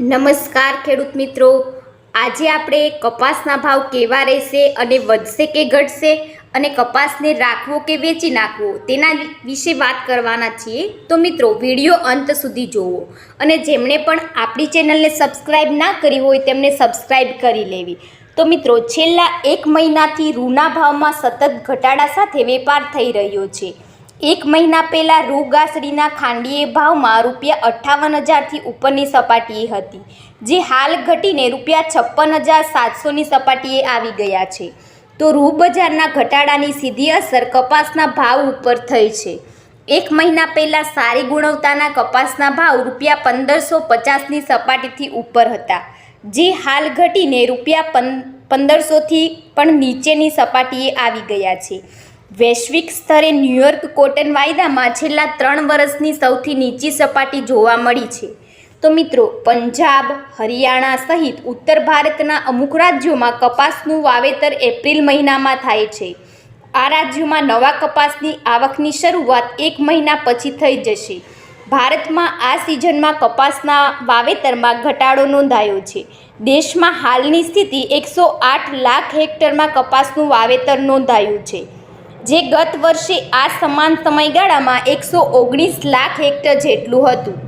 નમસ્કાર ખેડૂત મિત્રો. આજે આપણે કપાસના ભાવ કેવા રહેશે અને વધશે કે ઘટશે અને કપાસને રાખવો કે વેચી નાખવો તેના વિશે વાત કરવાના છીએ. તો મિત્રો, વીડિયો અંત સુધી જોવો અને જેમણે પણ આપણી ચેનલને સબસ્ક્રાઈબ ના કરી હોય તેમને સબસ્ક્રાઈબ કરી લેવી. તો મિત્રો, છેલ્લા એક મહિનાથી રૂના ભાવમાં સતત ઘટાડા સાથે વેપાર થઈ રહ્યો છે. એક મહિના પહેલાં રૂગાસડીના ખાંડીએ ભાવમાં રૂપિયા અઠ્ઠાવન હજારથી ઉપરની સપાટીએ હતી, જે હાલ ઘટીને રૂપિયા છપ્પન હજાર સાતસોની સપાટીએ આવી ગયા છે. તો રૂ બજારના ઘટાડાની સીધી અસર કપાસના ભાવ ઉપર થઈ છે. એક મહિના પહેલાં સારી ગુણવત્તાના કપાસના ભાવ રૂપિયા પંદરસો પચાસની સપાટીથી ઉપર હતા, જે હાલ ઘટીને રૂપિયા પંદરસોથી પણ નીચેની સપાટીએ આવી ગયા છે. વૈશ્વિક સ્તરે ન્યૂયોર્ક કોટન વાયદામાં છેલ્લા ત્રણ વર્ષની સૌથી નીચી સપાટી જોવા મળી છે. તો મિત્રો, પંજાબ, હરિયાણા સહિત ઉત્તર ભારતના અમુક રાજ્યોમાં કપાસનું વાવેતર એપ્રિલ મહિનામાં થાય છે. આ રાજ્યોમાં નવા કપાસની આવકની શરૂઆત એક મહિના પછી થઈ જશે. ભારતમાં આ સિઝનમાં કપાસના વાવેતરમાં ઘટાડો નોંધાયો છે. દેશમાં હાલની સ્થિતિ એકસો આઠ લાખ હેક્ટરમાં કપાસનું વાવેતર નોંધાયું છે. જે ગત વર્ષે આ સમાન સમયગાળામાં એકસો ઓગણીસ લાખ હેક્ટર જેટલું હતું.